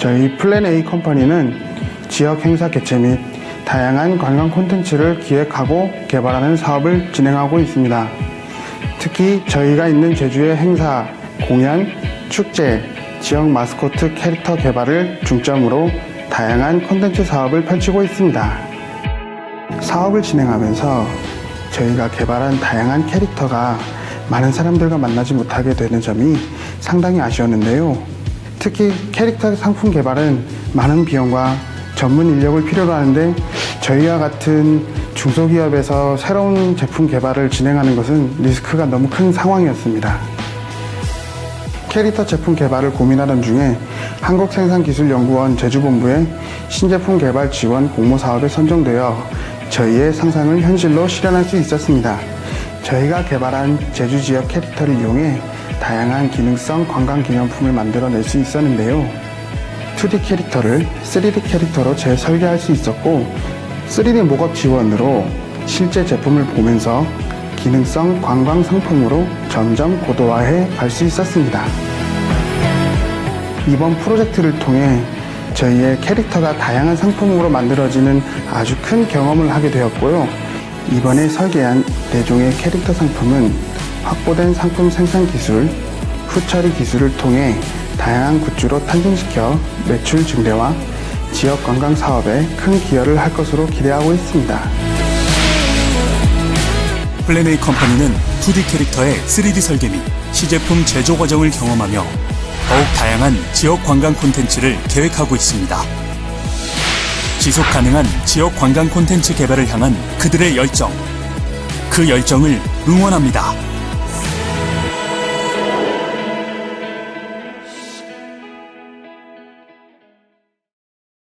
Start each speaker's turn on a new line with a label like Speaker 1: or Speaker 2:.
Speaker 1: 저희 플랜 A 컴퍼니는 지역 행사 개최 및 다양한 관광 콘텐츠를 기획하고 개발하는 사업을 진행하고 있습니다. 특히 저희가 있는 제주의 행사, 공연, 축제, 지역 마스코트 캐릭터 개발을 중점으로 다양한 콘텐츠 사업을 펼치고 있습니다. 사업을 진행하면서 저희가 개발한 다양한 캐릭터가 많은 사람들과 만나지 못하게 되는 점이 상당히 아쉬웠는데요. 특히 캐릭터 상품 개발은 많은 비용과 전문 인력을 필요로 하는데 저희와 같은 중소기업에서 새로운 제품 개발을 진행하는 것은 리스크가 너무 큰 상황이었습니다. 캐릭터 제품 개발을 고민하던 중에 한국생산기술연구원 제주본부의 신제품 개발 지원 공모 사업에 선정되어 저희의 상상을 현실로 실현할 수 있었습니다. 저희가 개발한 제주 지역 캐릭터를 이용해 다양한 기능성 관광 기념품을 만들어낼 수 있었는데요. 2D 캐릭터를 3D 캐릭터로 재설계할 수 있었고 3D 목업 지원으로 실제 제품을 보면서 기능성 관광 상품으로 점점 고도화해 갈 수 있었습니다. 이번 프로젝트를 통해 저희의 캐릭터가 다양한 상품으로 만들어지는 아주 큰 경험을 하게 되었고요. 이번에 설계한 대종의 캐릭터 상품은 확보된 상품 생산 기술, 후처리 기술을 통해 다양한 굿즈로 탄생시켜 매출 증대와 지역 관광 사업에 큰 기여를 할 것으로 기대하고 있습니다.
Speaker 2: 플랜 A 컴퍼니는 2D 캐릭터의 3D 설계 및 시제품 제조 과정을 경험하며 더욱 다양한 지역 관광 콘텐츠를 계획하고 있습니다. 지속 가능한 지역 관광 콘텐츠 개발을 향한 그들의 열정, 그 열정을 응원합니다.